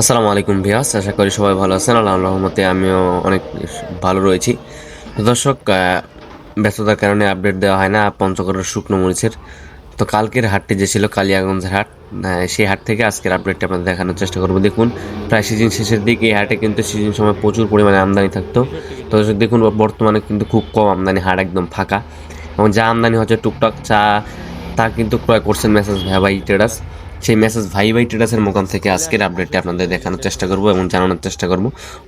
আসসালামু আলাইকুম ভিয়াস আশা করি সবাই ভালো আছেন। আল্লাহ রহমতে আমিও অনেক ভালো রয়েছি। দর্শক ব্যস্ততার কারণে আপডেট দেওয়া হয় না, পঞ্চগড়ের শুকনো মরিচের। তো কালকের হাটটি যে ছিল কালিয়াগঞ্জের হাট সেই হাট থেকে আজকের আপডেটটা আপনাদের দেখানোর চেষ্টা করব। দেখুন, প্রায় সিজন শেষের দিকে এই হাটে কিন্তু সিজন সময় প্রচুর পরিমাণে আমদানি থাকতো। তো দর্শক, দেখুন, বর্তমানে কিন্তু খুব কম আমদানি, হাট একদম ফাঁকা। এবং যা আমদানি হচ্ছে টুকটাক চা, তা কিন্তু ক্রয় করছেন মেসেজ ভাই ট্রেডার্স। সেই মেসেজ ভাই ভাই ট্রেডার্সের মোকাম থেকে আজকের আপডেটটি আপনাদের দেখানোর চেষ্টা করব এবং জানানোর চেষ্টা করব।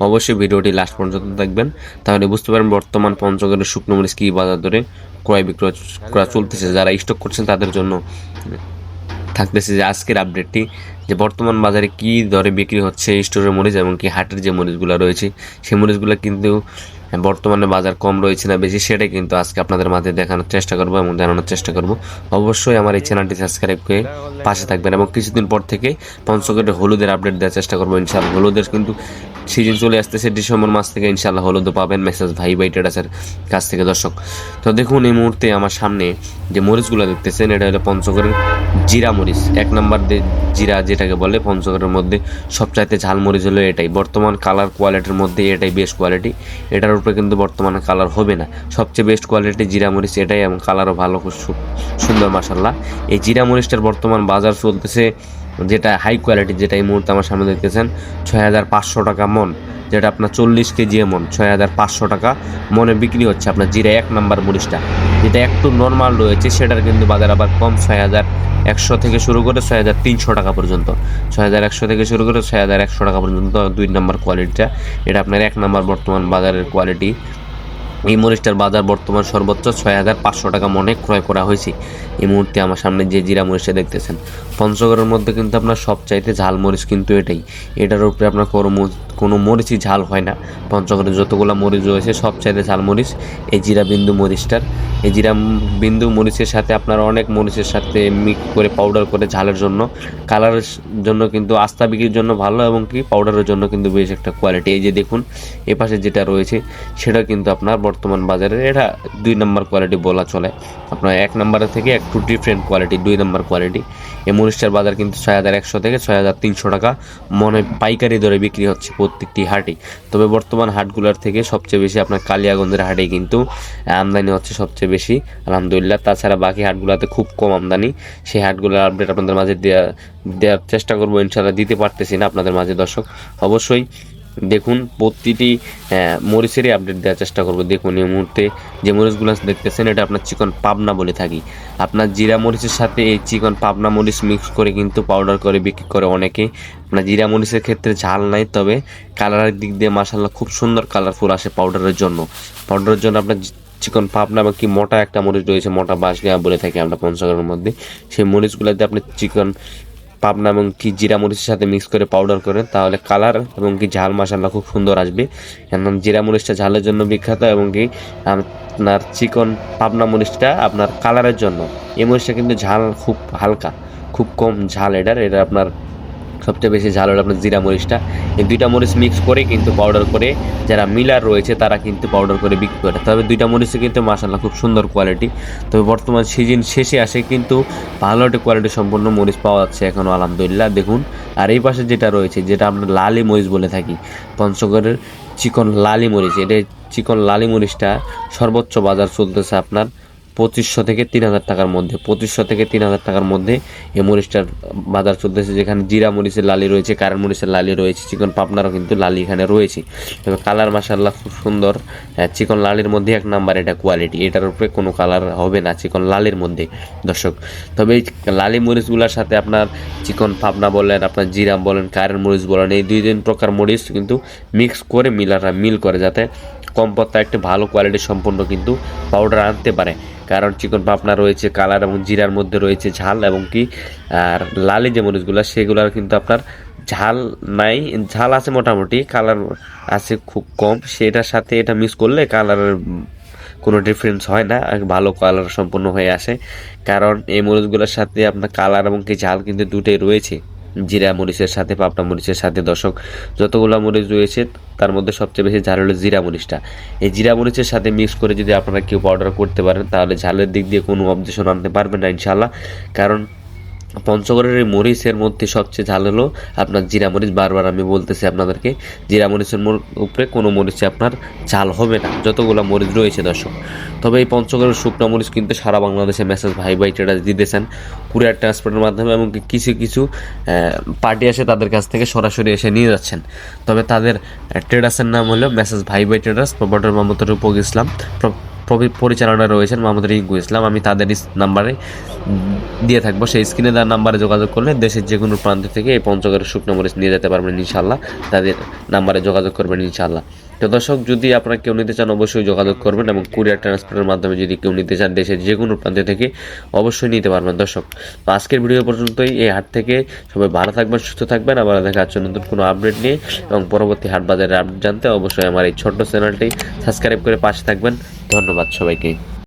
অবশ্যই ভিডিওটি লাস্ট পর্যন্ত দেখবেন। তাহলে বুঝতে পারবেন বর্তমান পঞ্চগড়ের শুকনো মরিচ কী বাজার দরে ক্রয় বিক্রয় করা চলতেছে, যারা স্টক করছেন তাদের জন্য থাকতেছে যে আজকের আপডেটটি যে বর্তমান বাজারে কি দরে বিক্রি হচ্ছে স্টোরের মরিচ এবং কি হাটের যে মরিচগুলো রয়েছে, সেই মরিচগুলো কিন্তু বর্তমানে বাজার কম রয়েছে না, বেশি সেটাই কিন্তু আজকে আপনাদের মাঝে দেখানোর চেষ্টা করব এবং জানানোর চেষ্টা করব। অবশ্যই আমার এই চ্যানেলটি সাবস্ক্রাইব করে পাশে থাকবেন এবং কিছুদিন পর থেকে পঞ্চগড়ের হলুদের আপডেট দেওয়ার চেষ্টা করব ইনশাআল্লাহ। হলুদের কিন্তু সিজন চলে আসতেছে ডিসেম্বর মাস থেকে ইনশাআল্লাহ হলুদও পাবেন মেসেজ ভাই ভাই ট্রেডার্সের কাছ থেকে দর্শক। তো দেখুন এই মুহূর্তে আমার সামনে যে মরিচগুলো দেখতেছেন, এটা হলো পঞ্চগড়ের জিরা মরিচ। এক নম্বর জিরা যেটাকে বলে, পঞ্চগড়ের মধ্যে সবচাইতে ঝাল মরিচ হলো এটাই। বর্তমান কালার কোয়ালিটির মধ্যে এটাই বেস্ট কোয়ালিটি এটার উপরে কিন্তু বর্তমানে কালার হবে না। সবচেয়ে বেস্ট কোয়ালিটি জিরা মরিচ এটাই এবং কালারও ভালো, খুব সুন্দর মাসাল্লাহ এই জিরা মরিচটার বর্তমান বাজার চলতেছে যেটা হাই কোয়ালিটি যেটা এই মুহূর্তে আমার সামনে দেখতেছেন, ছয় হাজার পাঁচশো টাকা মন। যেটা আপনার চল্লিশ কেজি এমন, ছয় হাজার পাঁচশো টাকা মনে বিক্রি হচ্ছে আপনার জিরা এক নাম্বার মরিচটা যেটা একটু নর্মাল রয়েছে, সেটার কিন্তু বাজার আবার কম, ছয় হাজার একশো থেকে শুরু করে ছয় হাজার তিনশো টাকা পর্যন্ত। ছয় হাজার একশো থেকে শুরু করে ছয় হাজার একশো টাকা পর্যন্ত দুই নাম্বার কোয়ালিটিটা এটা আপনার এক নম্বর বর্তমান বাজারের কোয়ালিটি এই মরিচটার বাজার বর্তমান সর্বোচ্চ ছয় হাজার পাঁচশো টাকা মনে ক্রয় করা হয়েছে। এই মুহূর্তে আমার সামনে যে জিরা মরিচটা দেখতেছেন, পঞ্চগড়ের মধ্যে কিন্তু আপনার সবচাইতে ঝাল মরিচ কিন্তু এটাই। এটার উপরে আপনার কোনো কোনো মরিচই ঝাল হয় না। পঞ্চগড়ে যতগুলো মরিচ রয়েছে, সবচাইতে ঝাল মরিচ এই জিরা বিন্দু মরিচটার। এই জিরা বিন্দু মরিচের সাথে আপনার অনেক মরিচের সাথে মিক্স করে পাউডার করে ঝালের জন্য কালারের জন্য কিন্তু আস্থা বিক্রির জন্য ভালো এবং কি পাউডারের জন্য কিন্তু বেশ একটা কোয়ালিটি এই যে দেখুন, এ পাশে যেটা রয়েছে, সেটা কিন্তু আপনার বর্তমান বাজারে, এটা দুই নম্বর কোয়ালিটি বলা চলে। আপনার এক নম্বরের থেকে একটু ডিফারেন্ট কোয়ালিটি দুই নম্বর কোয়ালিটি এই মরিচটার বাজার কিন্তু ছয় হাজার একশো থেকে ছয় হাজার তিনশো টাকা মনে পাইকারি দরে বিক্রি হচ্ছে প্রত্যেকটি হাটে। তবে বর্তমান হাটগুলোর থেকে সবচেয়ে বেশি আপনার কালিয়াগঞ্জের হাটে কিন্তু আমদানি হচ্ছে সবচেয়ে বেশি, আলহামদুলিল্লাহ। তাছাড়া বাকি হাটগুলোতে খুব কম আমদানি। সেই হাটগুলোর আপডেট আপনাদের মাঝে দেওয়া দেওয়ার চেষ্টা করব ইনশাল্লাহ দিতে পারতেছি না আপনাদের মাঝে দর্শক। অবশ্যই দেখুন, প্রতিটি মরিচেরই আপডেট দেওয়ার চেষ্টা করব। দেখুন, এই মুহূর্তে যে মরিচগুলো দেখতেছেন, এটা আপনার চিকন পাবনা বলে থাকি। আপনার জিরা মরিচের সাথে এই চিকন পাবনা মরিচ মিক্স করে কিন্তু পাউডার করে বিক্রি করে অনেকে। আপনার জিরা মরিচের ক্ষেত্রে ঝাল নাই, তবে কালারের দিক দিয়ে মাসাল্লাহ খুব সুন্দর কালারফুল আসে পাউডারের জন্য। পাউডারের জন্য আপনার চিকন পাবনা বা কি মোটা একটা মরিচ রয়েছে, মোটা বাঁশ বলে থাকি আমরা পঞ্চগড়ের মধ্যে। সেই মরিচগুলোতে আপনি চিকন পাবনা এবং কি জিরা মরিচের সাথে মিক্স করে পাউডার করেন তাহলে কালার এবং কি ঝাল মশালা খুব সুন্দর আসবে। এখন জিরা মরিচটা ঝালের জন্য বিখ্যাত এবং কি আপনার চিকন পাবনা মরিচটা আপনার কালারের জন্য। এই মরিচটা কিন্তু ঝাল খুব হালকা, খুব কম ঝাল এটার, এটা আপনার সবচেয়ে বেশি ঝাল হলো আপনার জিরা মরিচটা। এই দুইটা মরিচ মিক্স করে কিন্তু পাউডার করে যারা মিলার রয়েছে তারা কিন্তু পাউডার করে বিক্রি করে। তবে দুইটা মরিচে কিন্তু মাসাল্লাহ খুব সুন্দর কোয়ালিটি তবে বর্তমান সিজন শেষে আসে কিন্তু ভালো একটা কোয়ালিটি সম্পন্ন মরিচ পাওয়া যাচ্ছে এখনও আলহামদুলিল্লাহ। দেখুন, আর এই পাশে যেটা রয়েছে, যেটা আমরা লালি মরিচ বলে থাকি, পঞ্চগড়ের চিকন লালি মরিচ। এটা চিকন লালি মরিচটা সর্বোচ্চ বাজার চলতেছে আপনার পঁচিশশো থেকে তিন হাজার টাকার মধ্যে, পঁচিশশো থেকে তিন হাজার টাকার মধ্যে এই মরিচটার বাজার চলতেছে, যেখানে জিরা মরিচের লালি রয়েছে, কারেন্ট মরিচের লালি রয়েছে, চিকন পাবনারও কিন্তু লালি এখানে রয়েছে। তবে কালার মাসাল্লাহ খুব সুন্দর চিকন লালির মধ্যে এক নাম্বার এটা কোয়ালিটি এটার উপরে কোনো কালার হবে না, চিকন লালির মধ্যে, দর্শক। তবে এই লালি মরিচগুলোর সাথে আপনার চিকন পাবনা বলেন, আপনার জিরা বলেন, কারেন্ট মরিচ বলেন, এই দুই তিন প্রকার মরিচ কিন্তু মিক্স করে মিলাররা মিল করে যাতে কম পত্তা একটা ভালো কোয়ালিটি সম্পন্ন কিন্তু পাউডার আনতে পারে। কারণ চিকন পাপনা রয়েছে, কালার এবং জিরার মধ্যে রয়েছে ঝাল এবং কি, আর লালি যে মরিচগুলো, সেগুলোর কিন্তু আপনার ঝাল নাই, ঝাল আছে মোটামুটি, কালার আছে খুব কম, সেটার সাথে এটা মিক্স করলে কালারের কোনো ডিফারেন্স হয় না ভালো কালার সম্পূর্ণ হয়ে আসে। কারণ এই মরিচগুলোর সাথে আপনার কালার এবং কি ঝাল কিন্তু দুটোই রয়েছে। জিরা মরিচের সাথে, পাবনা মরিচের সাথে। দর্শক, যতগুলো মরিচ রয়েছে, তার মধ্যে সবচেয়ে বেশি ঝাল হলো জিরা মরিচটা। এই জিরা মরিচের সাথে মিক্স করে যদি আপনারা কেউ পাউডার করতে পারেন, তাহলে ঝালের দিক দিয়ে কোনো অবজেশন আনতে পারবেন না ইনশাল্লাহ কারণ পঞ্চগড়ের এই মরিচের মধ্যে সবচেয়ে ঝাল হলো আপনার জিরা মরিচ। বারবার আমি বলতেছি আপনাদেরকে, জিরা মরিচের উপরে কোনো মরিচে আপনার ঝাল হবে না। যতগুলো মরিচ রয়েছে দর্শক। তবে এই পঞ্চগড়ের শুকনো মরিচ কিন্তু সারা বাংলাদেশে মেসেজ ভাই ভাই ট্রেডার দিতেছেন। কুরিয়ার ট্রান্সপোর্টের মাধ্যমে এবং কিছু কিছু পার্টি আসে তাদের কাছ থেকে সরাসরি এসে নিয়ে যাচ্ছেন। তবে তাদের ট্রেডার্সের নাম হলো মেসেজ ভাই ভাই ট্রেডার্স প্রবর্টর মোহাম্মদ রূপক ইসলাম। পরিচালনায় রয়েছেন মোহাম্মদ রিঙ্কু ইসলাম। আমি তাদের নাম্বারে দিয়ে থাকব। সেই স্ক্রিনে তার নাম্বারে যোগাযোগ করলে দেশের যে কোনো প্রান্ত থেকে এই পঞ্চগড়ের শুকনো মরিচ নিয়ে যেতে পারবেন ইনশাল্লাহ তাদের নাম্বারে যোগাযোগ করবেন ইনশাল্লাহ তো দর্শক, যদি আপনারা কেউ নিতে চান, অবশ্যই যোগাযোগ করবেন এবং কুরিয়ার ট্রান্সফারের মাধ্যমে যদি কেউ নিতে চান দেশের যে কোনো প্রান্ত থেকে, অবশ্যই নিতে পারবেন। দর্শক, তো আজকের ভিডিও পর্যন্তই। এই হাট থেকে সবাই ভালো থাকবেন, সুস্থ থাকবেন। আবার দেখা যাচ্ছে নতুন কোনো আপডেট নিয়ে এবং পরবর্তী হাট বাজারের আপডেট জানতে অবশ্যই আমার এই ছোট্ট চ্যানেলটি সাবস্ক্রাইব করে পাশে থাকবেন। ধন্যবাদ সবাইকে।